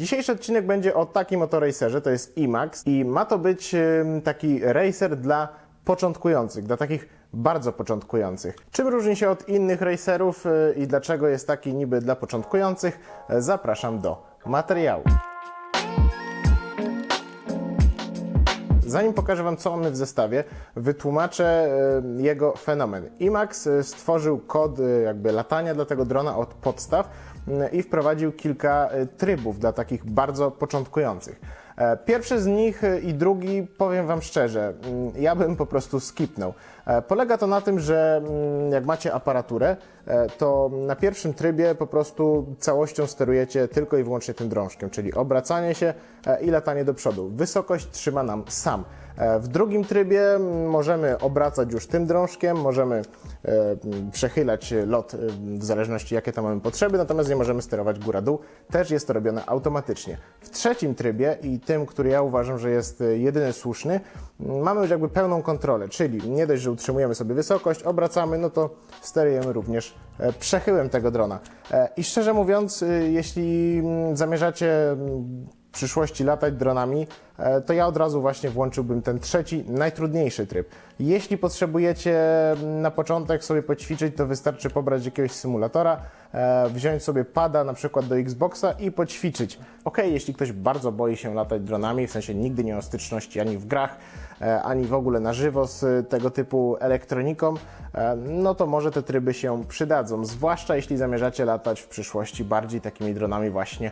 Dzisiejszy odcinek będzie o takim oto racerze, to jest IMAX i ma to być taki racer dla początkujących, dla takich bardzo początkujących. Czym różni się od innych racerów e, i dlaczego jest taki niby dla początkujących? E, Zapraszam do materiału. Zanim pokażę Wam, co mamy w zestawie, wytłumaczę e, jego fenomen. IMAX stworzył kod jakby latania dla tego drona od podstaw i wprowadził kilka e, trybów dla takich bardzo początkujących. E, Pierwszy z nich e, i drugi, powiem Wam szczerze, mm, ja bym po prostu skipnął. E, Polega to na tym, że mm, jak macie aparaturę, e, to na pierwszym trybie po prostu całością sterujecie tylko i wyłącznie tym drążkiem, czyli obracanie się i latanie do przodu. Wysokość trzyma nam sam. E, W drugim trybie możemy obracać już tym drążkiem, możemy e, przechylać lot e, w zależności jakie tam mamy potrzeby, natomiast nie możemy sterować góra-dół. Też jest to robione automatycznie. W trzecim trybie i tym, który ja uważam, że jest jedyny słuszny, mamy już jakby pełną kontrolę, czyli nie dość, że utrzymujemy sobie wysokość, obracamy, no to sterujemy również przechyłem tego drona. I szczerze mówiąc, jeśli zamierzacie przyszłości latać dronami, e, to ja od razu właśnie włączyłbym ten trzeci, najtrudniejszy tryb. Jeśli potrzebujecie mm, na początek sobie poćwiczyć, to wystarczy pobrać jakiegoś symulatora, e, wziąć sobie pada na przykład do Xboxa i poćwiczyć. Ok, jeśli ktoś bardzo boi się latać dronami, w sensie nigdy nie miał styczności ani w grach, e, ani w ogóle na żywo z tego typu elektroniką, no to może te tryby się przydadzą, zwłaszcza jeśli zamierzacie latać w przyszłości bardziej takimi dronami właśnie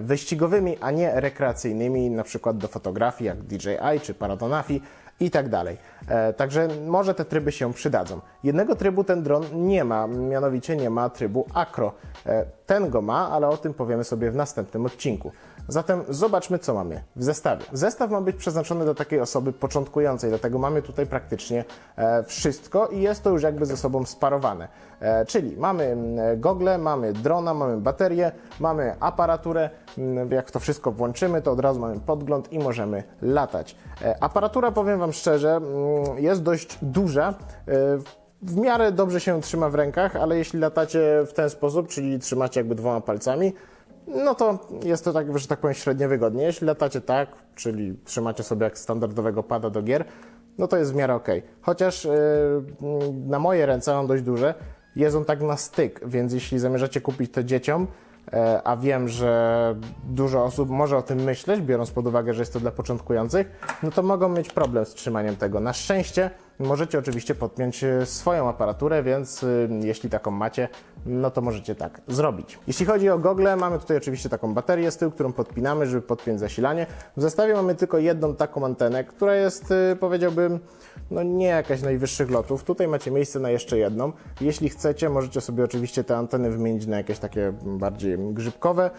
wyścigowymi, a nie rekreacyjnymi, na przykład do fotografii jak DJI czy Paradonafi i tak dalej. E, Także może te tryby się przydadzą. Jednego trybu ten dron nie ma, mianowicie nie ma trybu acro. E, Ten go ma, ale o tym powiemy sobie w następnym odcinku. Zatem zobaczmy, co mamy w zestawie. Zestaw ma być przeznaczony dla takiej osoby początkującej, dlatego mamy tutaj praktycznie e, wszystko i jest to już jakby ze sobą sparowane. E, Czyli mamy mm, gogle, mamy drona, mamy baterię, mamy aparaturę. Mm, Jak to wszystko włączymy, to od razu mamy podgląd i możemy latać. E, Aparatura, powiem Wam szczerze, mm, jest dość duża. W miarę dobrze się trzyma w rękach, ale jeśli latacie w ten sposób, czyli trzymacie jakby dwoma palcami, no to jest to tak, że tak powiem, średnio wygodnie. Jeśli latacie tak, czyli trzymacie sobie jak standardowego pada do gier, no to jest w miarę ok. Chociaż yy, na moje ręce mam dość duże, jest on tak na styk, więc jeśli zamierzacie kupić to dzieciom, e, a wiem, że dużo osób może o tym myśleć, biorąc pod uwagę, że jest to dla początkujących, no to mogą mieć problem z trzymaniem tego. Na szczęście możecie oczywiście podpiąć e, swoją aparaturę, więc y, jeśli taką macie, no to możecie tak zrobić. Jeśli chodzi o gogle, mamy tutaj oczywiście taką baterię z tyłu, którą podpinamy, żeby podpiąć zasilanie. W zestawie mamy tylko jedną taką antenę, która jest, y, powiedziałbym, no nie jakaś najwyższych lotów. Tutaj macie miejsce na jeszcze jedną. Jeśli chcecie, możecie sobie oczywiście te anteny wymienić na jakieś takie bardziej grzybkowe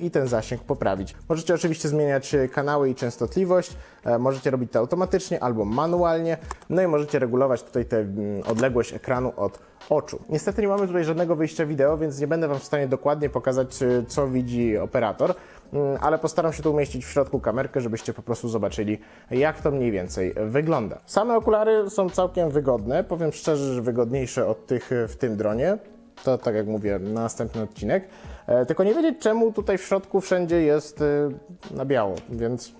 i ten zasięg poprawić. Możecie oczywiście zmieniać kanały i częstotliwość. E, Możecie robić to automatycznie albo manualnie. No i możecie regulować tutaj tę mm, odległość ekranu od oczu. Niestety nie mamy tutaj żadnego wyjścia wideo, więc nie będę Wam w stanie dokładnie pokazać, y, co widzi operator, mm, ale postaram się tu umieścić w środku kamerkę, żebyście po prostu zobaczyli, jak to mniej więcej wygląda. Same okulary są całkiem wygodne, powiem szczerze, że wygodniejsze od tych y, w tym dronie. To tak jak mówię, na następny odcinek. E, Tylko nie wiedzieć czemu tutaj w środku wszędzie jest y, na biało, więc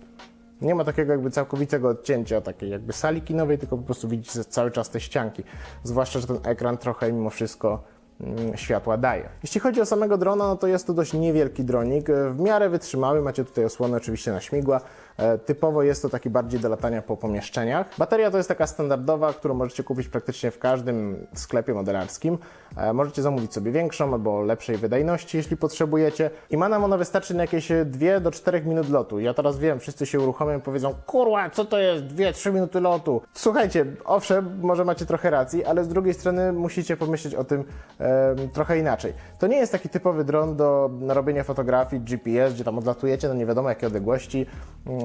nie ma takiego jakby całkowitego odcięcia takiej jakby sali kinowej, tylko po prostu widzicie cały czas te ścianki. Zwłaszcza, że ten ekran trochę mimo wszystko mm, światła daje. Jeśli chodzi o samego drona, no to jest to dość niewielki dronik, w miarę wytrzymały, macie tutaj osłonę oczywiście na śmigła. E, Typowo jest to taki bardziej do latania po pomieszczeniach. Bateria to jest taka standardowa, którą możecie kupić praktycznie w każdym sklepie modelarskim. E, Możecie zamówić sobie większą albo lepszej wydajności, jeśli potrzebujecie. I ma nam ona wystarczy na jakieś 2 do 4 minut lotu. Ja teraz wiem, wszyscy się uruchomią i powiedzą, kurwa, co to jest 2-3 minuty lotu? Słuchajcie, owszem, może macie trochę racji, ale z drugiej strony musicie pomyśleć o tym em, trochę inaczej. To nie jest taki typowy dron do robienia fotografii GPS, gdzie tam odlatujecie na nie wiadomo jakie odległości.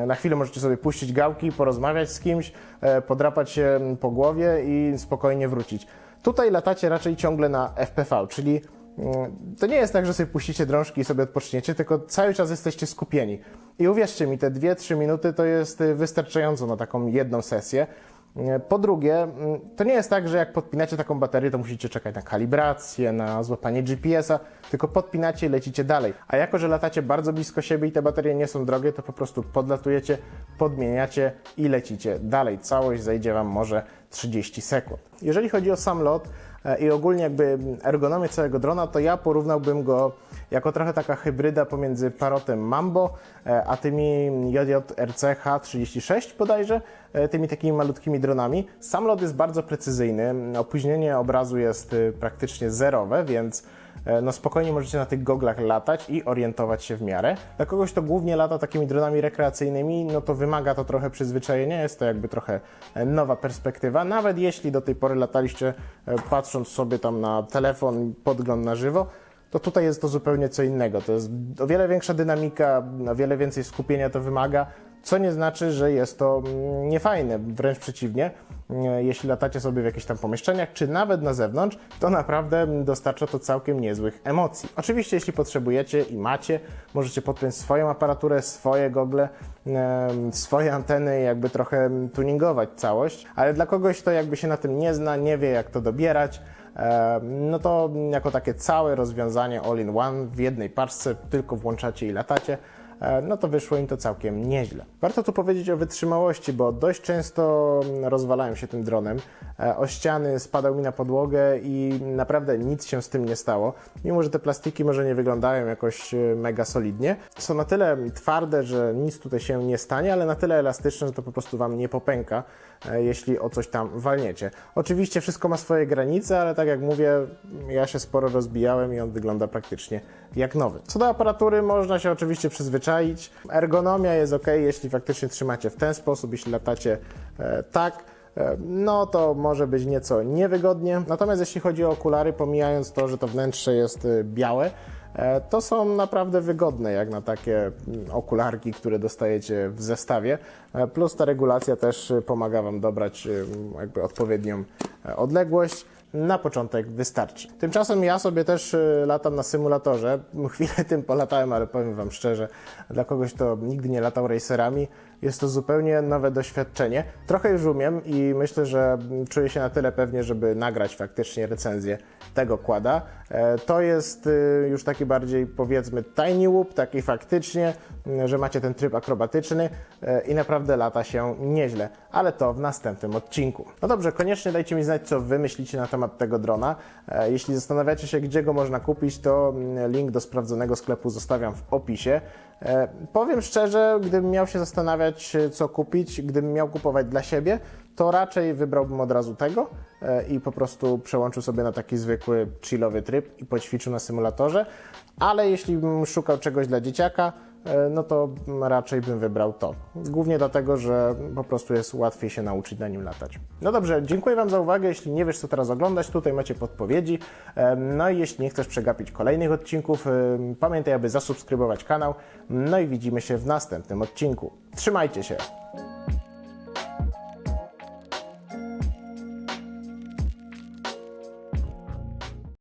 Na chwilę możecie sobie puścić gałki, porozmawiać z kimś, e, podrapać się po głowie i spokojnie wrócić. Tutaj latacie raczej ciągle na FPV, czyli mm, to nie jest tak, że sobie puścicie drążki i sobie odpoczniecie, tylko cały czas jesteście skupieni. I uwierzcie mi, te 2-3 minuty to jest y, wystarczająco na taką jedną sesję. E, Po drugie, mm, to nie jest tak, że jak podpinacie taką baterię, to musicie czekać na kalibrację, na złapanie GPS-a, tylko podpinacie i lecicie dalej. A jako, że latacie bardzo blisko siebie i te baterie nie są drogie, to po prostu podlatujecie, podmieniacie i lecicie dalej. Całość zajdzie Wam może 30 sekund. Jeżeli chodzi o sam lot, i ogólnie jakby ergonomię całego drona, to ja porównałbym go jako trochę taka hybryda pomiędzy Parotem Mambo, e, a tymi JJRC H36 bodajże, e, tymi takimi malutkimi dronami. Sam lot jest bardzo precyzyjny, opóźnienie obrazu jest y, praktycznie zerowe, więc e, no spokojnie możecie na tych goglach latać i orientować się w miarę. Dla kogoś, kto głównie lata takimi dronami rekreacyjnymi, no to wymaga to trochę przyzwyczajenia, jest to jakby trochę e, nowa perspektywa, nawet jeśli do tej pory lataliście e, patrząc sobie tam na telefon, podgląd na żywo, to tutaj jest to zupełnie co innego. To jest o wiele większa dynamika, o wiele więcej skupienia to wymaga, co nie znaczy, że jest to mm, niefajne, wręcz przeciwnie. E, Jeśli latacie sobie w jakichś tam pomieszczeniach, czy nawet na zewnątrz, to naprawdę mm, dostarcza to całkiem niezłych emocji. Oczywiście, jeśli potrzebujecie i macie, możecie podpiąć swoją aparaturę, swoje gogle, swoje anteny, jakby trochę mm, tuningować całość, ale dla kogoś, kto jakby się na tym nie zna, nie wie jak to dobierać, no to jako takie całe rozwiązanie all-in-one w jednej paczce, tylko włączacie i latacie, no to wyszło im to całkiem nieźle. Warto tu powiedzieć o wytrzymałości, bo dość często rozwalałem się tym dronem, e, o ściany, spadał mi na podłogę i naprawdę nic się z tym nie stało. Mimo, że te plastiki może nie wyglądają jakoś e, mega solidnie, są na tyle twarde, że nic tutaj się nie stanie, ale na tyle elastyczne, że to po prostu Wam nie popęka, e, jeśli o coś tam walniecie. Oczywiście wszystko ma swoje granice, ale tak jak mówię, ja się sporo rozbijałem i on wygląda praktycznie jak nowy. Co do aparatury, można się oczywiście przyzwyczaić. Ergonomia jest ok, jeśli faktycznie trzymacie w ten sposób, jeśli latacie e, tak. e, No to może być nieco niewygodnie. Natomiast jeśli chodzi o okulary, pomijając to, że to wnętrze jest e, białe, to są naprawdę wygodne jak na takie mm, okularki, które dostajecie w zestawie. Plus ta regulacja też pomaga Wam dobrać jakby odpowiednią odległość. Na początek wystarczy. Tymczasem ja sobie też y, latam na symulatorze. Chwilę tym polatałem, ale powiem Wam szczerze, dla kogoś, kto nigdy nie latał racerami, jest to zupełnie nowe doświadczenie. Trochę już umiem i myślę, że czuję się na tyle pewnie, żeby nagrać faktycznie recenzję tego kłada. E, To jest y, już taki bardziej powiedzmy tiny whoop, taki faktycznie, mm, że macie ten tryb akrobatyczny e, i naprawdę lata się nieźle, ale to w następnym odcinku. No dobrze, koniecznie dajcie mi znać, co Wy myślicie na temat tego drona. E, Jeśli zastanawiacie się, gdzie go można kupić, to mm, link do sprawdzonego sklepu zostawiam w opisie. E, Powiem szczerze, gdybym miał się zastanawiać, e, co kupić, gdybym miał kupować dla siebie, to raczej wybrałbym od razu tego e, i po prostu przełączył sobie na taki zwykły chillowy tryb i poćwiczył na symulatorze. Ale jeśli bym szukał czegoś dla dzieciaka, no to raczej bym wybrał to. Głównie dlatego, że po prostu jest łatwiej się nauczyć na nim latać. No dobrze, dziękuję Wam za uwagę. Jeśli nie wiesz, co teraz oglądać, tutaj macie podpowiedzi. Em, No i jeśli nie chcesz przegapić kolejnych odcinków, em, pamiętaj, aby zasubskrybować kanał. No i widzimy się w następnym odcinku. Trzymajcie się!